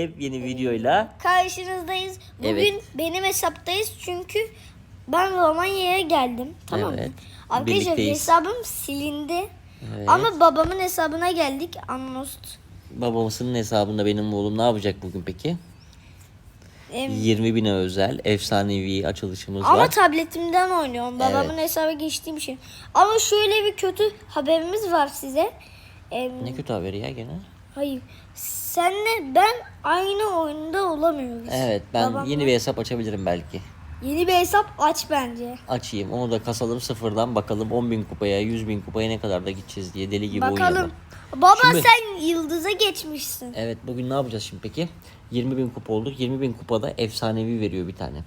yepyeni videoyla Karşınızdayız. Bugün Evet. benim hesaptayız çünkü ben Romanya'ya geldim. Tamam Evet. mı? Arkadaşlar Birlikteyiz. hesabım silindi. Evet. Ama babamın hesabına geldik. Annost. babamızın hesabında benim oğlum ne yapacak bugün peki? Em, 20 bine özel efsanevi açılışımız ama var. tabletimden oynuyorum. Babamın Evet. hesabı geçtiğim için. Ama şöyle bir kötü haberimiz var size. Em, Ne kötü haberi ya gene. Hayır. Senle ben aynı oyunda olamıyoruz. Evet ben Babamla- yeni bir hesap açabilirim belki. Yeni bir hesap aç bence. Açayım onu da kasalım sıfırdan bakalım 10 bin kupaya 100 bin kupaya ne kadar da gideceğiz diye deli gibi Bakalım. oynayalım. Baba Şimdi- sen yıldıza geçmişsin. Evet bugün ne yapacağız şimdi peki? 20 bin kupa olduk. 20 bin kupada efsanevi veriyor bir tane.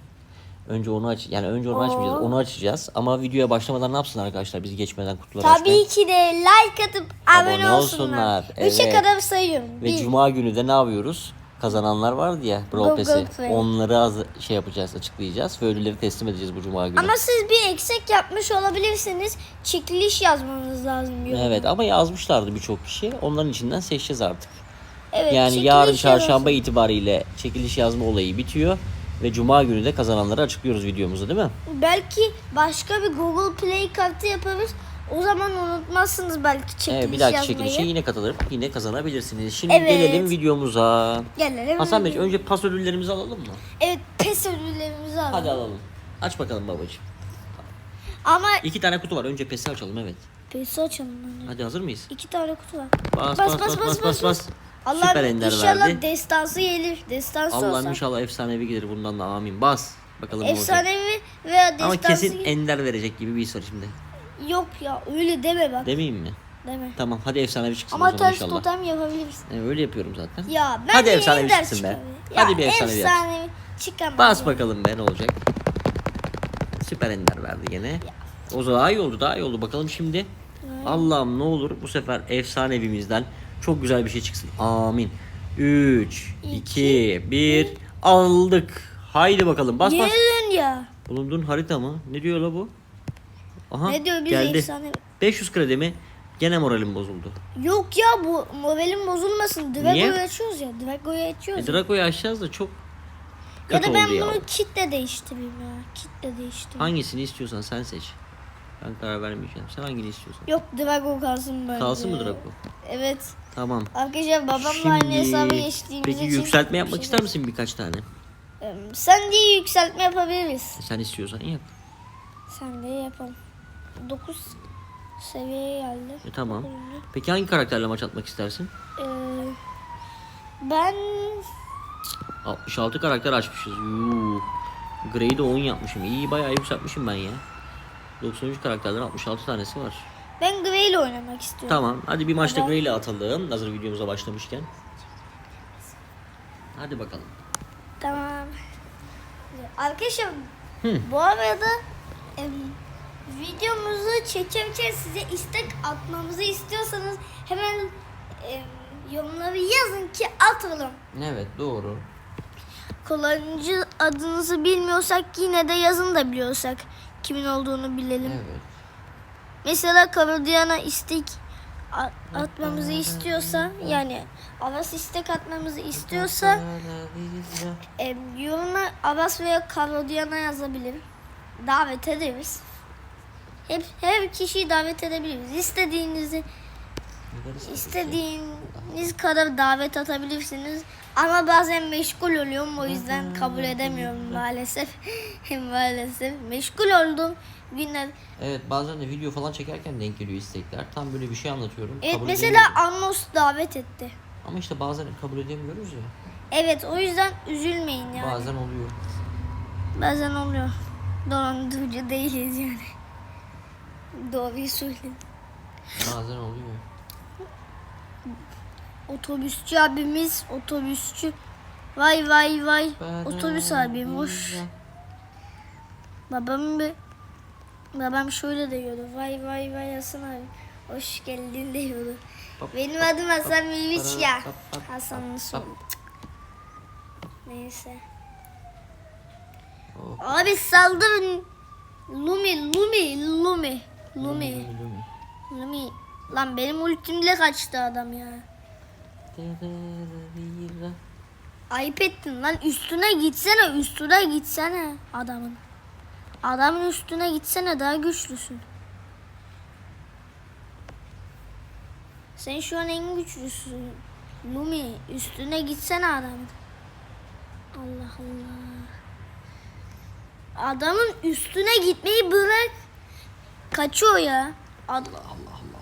Önce onu aç yani önce onu Oo. açmayacağız. Onu açacağız. Ama videoya başlamadan ne yapsın arkadaşlar? Biz geçmeden kutuları. Tabii ki de like atıp abone, Abone olsunlar. olsunlar, Üçe evet. kadar sayıyorum. Ve Bir. cuma günü de ne yapıyoruz? Kazananlar vardı ya Brawl Pass'i. Onları az şey yapacağız, açıklayacağız ve ödülleri teslim edeceğiz bu cuma günü. Ama siz bir eksik yapmış olabilirsiniz. Çekiliş yazmanız lazım. yoruma. Evet ama yazmışlardı birçok kişi. Onların içinden seçeceğiz artık. Evet, yani yarın çarşamba yazın. itibariyle çekiliş yazma olayı bitiyor. Ve cuma günü de kazananları açıklıyoruz videomuzda değil mi? Belki başka bir Google Play kartı yaparız. O zaman unutmazsınız belki çekiliş Evet, bir dahaki yazmayı. çekilişe yine katılırıp yine kazanabilirsiniz. Şimdi Evet. gelelim videomuza. Gelelim. Hasan Bey önce pas ödüllerimizi alalım mı? Evet pes ödüllerimizi alalım. Hadi alalım. Aç bakalım babacığım. Ama İki tane kutu var. Önce pesi açalım evet. Pes açalım. Hadi hazır mıyız? İki tane kutu var. Bas bas bas bas bas bas. Allah Süper ender inşallah verdi. destansı gelir. Destansı Allah'ım olsa. inşallah efsanevi gelir bundan da amin. Bas. Bakalım ne olacak. Efsanevi veya destansı Ama kesin gelir. ender verecek gibi bir his var şimdi. Yok ya öyle deme bak. Demeyeyim mi? deme. Tamam hadi efsanevi çıksın o Ama zaman ters inşallah. totem yapabilirsin. E, öyle yapıyorum zaten. Ya ben Hadi de efsanevi ender çıksın be. çıkarıyorum. Hadi bir efsanevi yap. efsanevi çıkamaz. Bas bakalım be ne olacak. Süper ender verdi gene. O zaman daha iyi oldu daha iyi oldu. Bakalım şimdi. Allah'ım ne olur bu sefer efsanevimizden çok güzel bir şey çıksın. Amin. 3, 2, 1 aldık. Haydi bakalım bas bas. Geri dön ya. Bulunduğun harita mı? Ne diyor la bu? Aha Ne diyor biz geldi. efsane. 500 kredi mi? Gene moralim bozuldu. Yok ya bu moralim bozulmasın. Niye? Drago'yu açıyoruz ya. Drago'yu E, açıyoruz. Draco'yu aşacağız da çok ya kötü da ben oldu ya. bunu kitle değiştireyim ya. Kitle değiştireyim. Hangisini istiyorsan sen seç. Ben karar vermeyeceğim. Sen hangini istiyorsan. Yok Drago kalsın bence. Kalsın mı Draco? Evet. Tamam. Arkadaşlar babamla aynı hesabı geçtiğimiz peki için yükseltme yapmak ister misin birkaç tane? Sen diye yükseltme yapabiliriz. Sen istiyorsan yap. Sen de yapalım. 9 seviyeye geldi. E, tamam. Peki hangi karakterle maç atmak istersin? Ee, ben 66 karakter açmışız. Yuh. De 10 yapmışım. İyi bayağı yükseltmişim ben ya. 93 karakterden 66 tanesi var. ben Grey ile oynamak istiyorum. Tamam. Hadi bir maçta Tamam. Grey ile atalım. Hazır videomuza başlamışken. Hadi bakalım. Tamam. Arkadaşlar Hı. bu arada em, videomuzu çekerken size istek atmamızı istiyorsanız hemen em, yorumları yazın ki atalım. Evet doğru. Kullanıcı adınızı bilmiyorsak yine de yazın da biliyorsak kimin olduğunu bilelim. Evet. Mesela Karodiyan'a istek atmamızı istiyorsa yani Avas istek atmamızı istiyorsa e, yoruma Avas veya Karodiyan'a yazabilir. Davet ederiz. Hep her kişiyi davet edebiliriz. İstediğinizi istediğiniz kadar davet atabilirsiniz. Ama bazen meşgul oluyorum o yüzden kabul edemiyorum maalesef. maalesef meşgul oldum günler. Evet bazen de video falan çekerken denk geliyor istekler. Tam böyle bir şey anlatıyorum. Evet kabul mesela. Annos davet etti. Ama işte bazen kabul edemiyoruz ya. Evet o yüzden üzülmeyin yani. Bazen oluyor. Bazen oluyor. Dolandırıcı değiliz yani. Doğruyu söyledim. Bazen oluyor. Otobüsçü abimiz otobüsçü. Vay vay vay. Otobüs abim hoş. Babam bir babam şöyle diyordu. Vay vay vay Hasan abi. Hoş geldin diyordu. Benim adım Hasan Bilmiş ya. Hasan'ın soyadı. Neyse. Oh. Abi saldırın. Lumi, Lumi, Lumi, Lumi, Lumi. Lan benim ultimle kaçtı adam ya. Ayıp ettin lan üstüne gitsene üstüne gitsene adamın. Adamın üstüne gitsene daha güçlüsün. Sen şu an en güçlüsün. Lumi üstüne gitsene adamın. Allah Allah. Adamın üstüne gitmeyi bırak. Kaçıyor ya. Allah Allah Allah.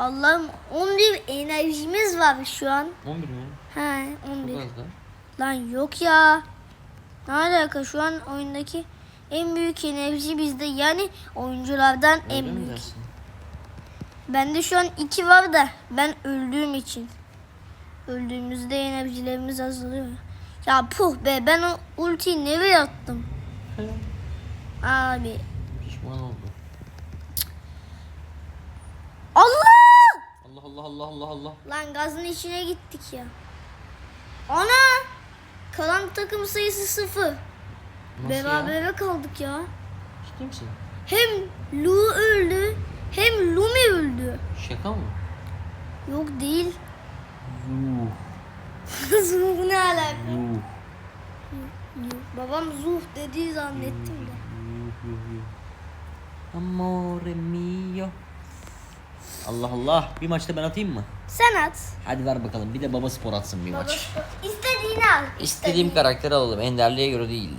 Allah'ım 11 enerjimiz var şu an. 11 mi? He Çok 11. az da. Lan yok ya. Ne alaka şu an oyundaki en büyük enerji bizde. Yani oyunculardan Öyle en mi büyük. dersin? Bende şu an iki var da ben öldüğüm için. Öldüğümüzde enerjilerimiz azalıyor. Ya puh be ben o ultiyi nereye attım? Abi. Pişman oldu. Allah! Allah Allah Allah Allah Allah. Lan gazın içine gittik ya. Ana! Kalan takım sayısı sıfır. Nasıl ya? Berabere kaldık ya. Ciddi misin? Hem Lu öldü hem Lumi öldü. Şaka mı? Yok değil. Yuh. Zuh ne alaka? Yuh. Babam Zuh dediği zannettim de. Amore mio. Allah Allah. Bir maçta ben atayım mı? Sen at. Hadi ver bakalım. Bir de baba spor atsın bir Baba, maç. istediğini al. İstediğim karakteri alalım. Enderliğe göre değil.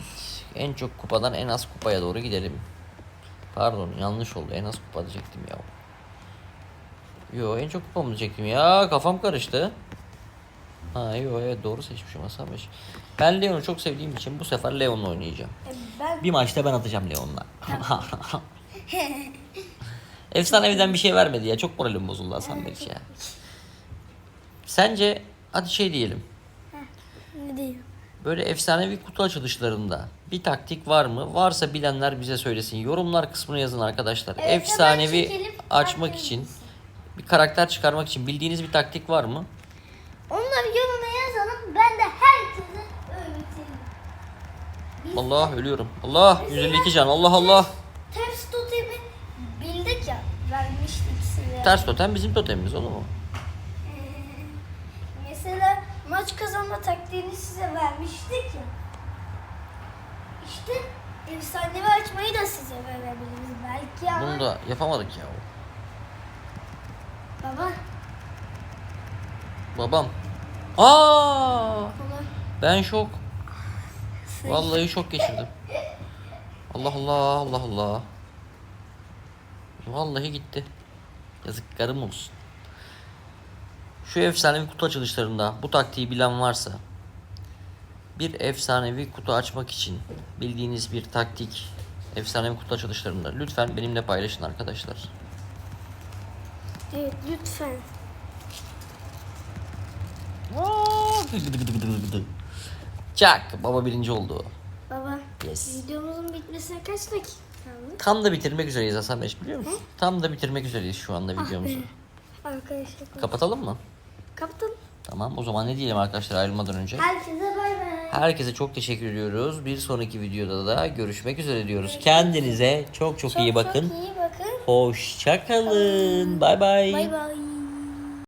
En çok kupadan en az kupaya doğru gidelim. Pardon yanlış oldu. En az kupa diyecektim ya. Yo en çok kupa mı diyecektim ya? Kafam karıştı. Ha yo evet doğru seçmişim Hasan Bey. Ben Leon'u çok sevdiğim için bu sefer Leon'la oynayacağım. E, Ben Bir maçta ben atacağım Leon'la. Efsaneviden bir şey vermedi ya. Çok moralim bozuldu Hasan Bey ya. Sence hadi şey diyelim. ne diyeyim? Böyle efsanevi kutu açılışlarında bir taktik var mı? Varsa bilenler bize söylesin. Yorumlar kısmına yazın arkadaşlar. Evet, efsanevi açmak için, bir karakter çıkarmak için bildiğiniz bir taktik var mı? Onları yoruma yazalım. Ben de herkese öğretirim. Allah ölüyorum. Allah 152 can. Allah Allah. ters totemi bildik ya. Vermiştik size. Ters totem bizim totemimiz olur mu? Ee, Mesela maç kazanma taktiğini size vermiştik ya. İşte efsanevi açmayı da size verebiliriz belki ama. Bunu da yapamadık ya. Baba Babam. Aa! Ben şok. Vallahi şok geçirdim. Allah Allah Allah Allah. Vallahi gitti. Yazıklarım olsun. Şu efsanevi kutu açılışlarında bu taktiği bilen varsa bir efsanevi kutu açmak için bildiğiniz bir taktik efsanevi kutu açılışlarında lütfen benimle paylaşın arkadaşlar. Evet lütfen. Çak baba birinci oldu. Baba Yes. videomuzun bitmesine kaç dakika? Tam da bitirmek üzereyiz Hasan Bey biliyor musun? Tam da bitirmek üzereyiz şu anda videomuzu. Arkadaşlar Kapatalım mı? kaptım. Tamam o zaman ne diyelim arkadaşlar ayrılmadan önce. Herkese bay bay. Herkese çok teşekkür ediyoruz. Bir sonraki videoda da görüşmek üzere diyoruz. Kendinize çok çok, iyi bakın. Çok iyi bakın. Hoşça kalın. Bay bay. Bay bay.